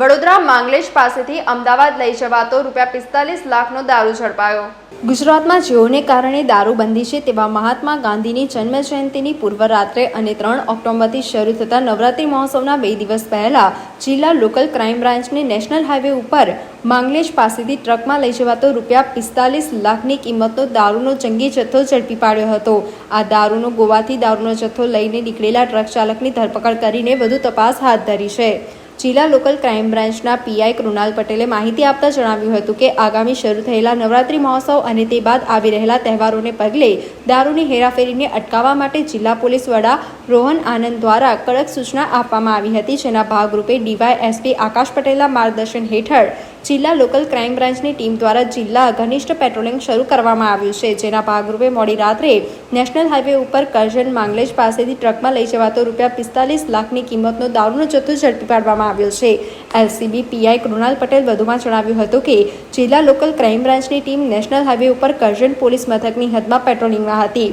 વડોદરા માંગલેશ પાસેથી અમદાવાદ લઈ જવાતો રૂપિયા પિસ્તાલીસ લાખનો દારૂ ઝડપાયો. ગુજરાતમાં જેઓને કારણે દારૂબંધી છે તેવા મહાત્મા ગાંધીની જન્મ જયંતિની પૂર્વ રાત્રે અને ત્રણ ઓક્ટોબરથી શરૂ થતા નવરાત્રી મહોત્સવના બે દિવસ પહેલા જિલ્લા લોકલ ક્રાઇમ બ્રાન્ચને નેશનલ હાઈવે ઉપર માંગલેશ પાસેથી ટ્રકમાં લઈ જવાતો રૂપિયા પિસ્તાલીસ લાખની કિંમતનો દારૂનો જંગી જથ્થો ઝડપી પાડ્યો હતો. આ દારૂનો ગોવાથી દારૂનો જથ્થો લઈને નીકળેલા ટ્રક ચાલકની ધરપકડ કરીને વધુ તપાસ હાથ ધરી છે. જિલ્લા લોકલ ક્રાઇમ બ્રાન્ચના પીઆઈ કૃણાલ પટેલે માહિતી આપતા જણાવ્યું હતું કે આગામી શરૂ થયેલા નવરાત્રી મહોત્સવ અને તે બાદ આવી રહેલા તહેવારોને પગલે દારૂની હેરાફેરીને અટકાવવા માટે જિલ્લા પોલીસ વડા રોહન આનંદ દ્વારા કડક સૂચના આપવામાં આવી હતી, જેના ભાગરૂપે ડીવાયએસપી આકાશ પટેલના માર્ગદર્શન હેઠળ જિલ્લા લોકલ ક્રાઇમ બ્રાન્ચની ટીમ દ્વારા જિલ્લા ઘનિષ્ઠ પેટ્રોલિંગ શરૂ કરવામાં આવ્યું છે. જેના ભાગરૂપે મોડી રાત્રે નેશનલ હાઈવે ઉપર કરજણ માંગલેજ પાસેથી ટ્રકમાં લઈ જવાતો રૂપિયા પિસ્તાલીસ લાખની કિંમતનો દારૂનો જથ્થો ઝડપી પાડવામાં આવ્યો છે. એલસીબી પીઆઈ કૃણાલ પટેલ વધુમાં જણાવ્યું હતું કે, જિલ્લા લોકલ ક્રાઇમ બ્રાન્ચની ટીમ નેશનલ હાઈવે ઉપર કરજણ પોલીસ મથકની હદમાં પેટ્રોલિંગમાં હતી.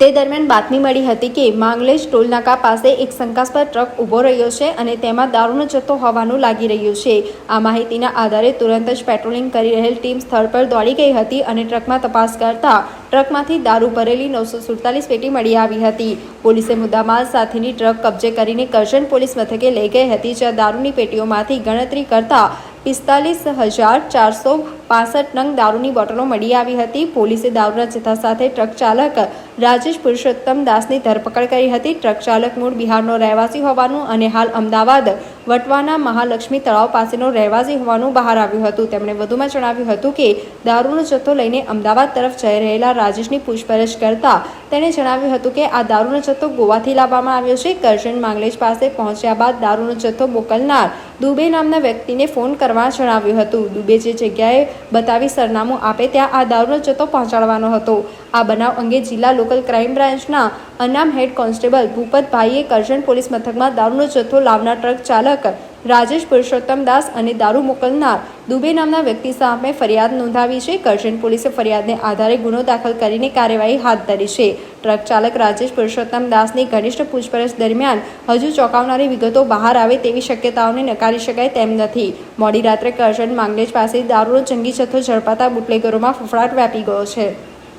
તે દરમિયાન બાતમી મળી હતી કે માંગલેશ ટોલનાકા પાસે એક શંકાસ્પદ ટ્રક ઊભો રહ્યો છે અને તેમાં દારૂનો જથ્થો હોવાનું લાગી રહ્યું છે. આ માહિતીના આધારે તુરંત જ પેટ્રોલિંગ કરી રહેલ ટીમ સ્થળ પર દોડી ગઈ હતી અને ટ્રકમાં તપાસ કરતા ટ્રકમાંથી દારૂ ભરેલી નવસો સુડતાલીસ પેટી મળી આવી હતી. પોલીસે મુદ્દામાલ સાથેની ટ્રક કબજે કરીને કરજણ પોલીસ મથકે લઈ ગઈ હતી, જ્યાં દારૂની પેટીઓમાંથી ગણતરી કરતા પિસ્તાલીસ હજાર ચારસો પાસઠ નંગ દારૂની બોટલો મળી આવી હતી. પોલીસે દારૂના જથ્થા સાથે ટ્રક ચાલક રાજેશ પુરુષોત્તમ દાસની ધરપકડ કરી હતી. ટ્રક ચાલક મૂળ બિહારનો રહેવાસી હોવાનું અને હાલ અમદાવાદ વટવાના મહાલક્ષ્મી તળાવ પાસેનો રહેવાસી હોવાનું બહાર આવ્યું હતું. તેમણે વધુમાં જણાવ્યું હતું કે, દારૂનો જથ્થો લઈને અમદાવાદ તરફ જઈ રહેલા રાજેશની પૂછપરછ કરતા તેણે જણાવ્યું હતું કે, આ દારૂનો જથ્થો ગોવાથી લાવવામાં આવ્યો છે. કરજણ માંગલેજ પાસે પહોંચ્યા બાદ દારૂનો જથ્થો મોકલનાર દુબે નામના વ્યક્તિને ફોન કરવા જણાવ્યું હતું. દુબે જે જગ્યાએ બતાવી સરનામું આપે ત્યાં આ દારૂનો જથ્થો પહોંચાડવાનો હતો. આ બનાવ અંગે જિલ્લા લોકલ ક્રાઇમ બ્રાન્ચના અનામ હેડ કોન્સ્ટેબલ ભૂપતભાઈએ કરજણ પોલીસ મથકમાં દારૂનો જથ્થો લાવનાર ટ્રક ચાલક રાજેશ પુરુષોત્તમ દાસ અને દારૂ મોકલનાર દુબે નામના વ્યક્તિ સામે ફરિયાદ નોંધાવી છે. કરજણ પોલીસે ફરિયાદને આધારે ગુનો દાખલ કરીને કાર્યવાહી હાથ ધરી છે. ટ્રક ચાલક રાજેશ પુરુષોત્તમ દાસની ઘનિષ્ઠ પૂછપરછ દરમિયાન હજુ ચોંકાવનારી વિગતો બહાર આવે તેવી શક્યતાઓને નકારી શકાય તેમ નથી. મોડી રાત્રે કરજણ માંગલેજ પાસે દારૂનો જંગી જથ્થો ઝડપાતા બુટલેગરોમાં ફફડાટ વ્યાપી ગયો છે.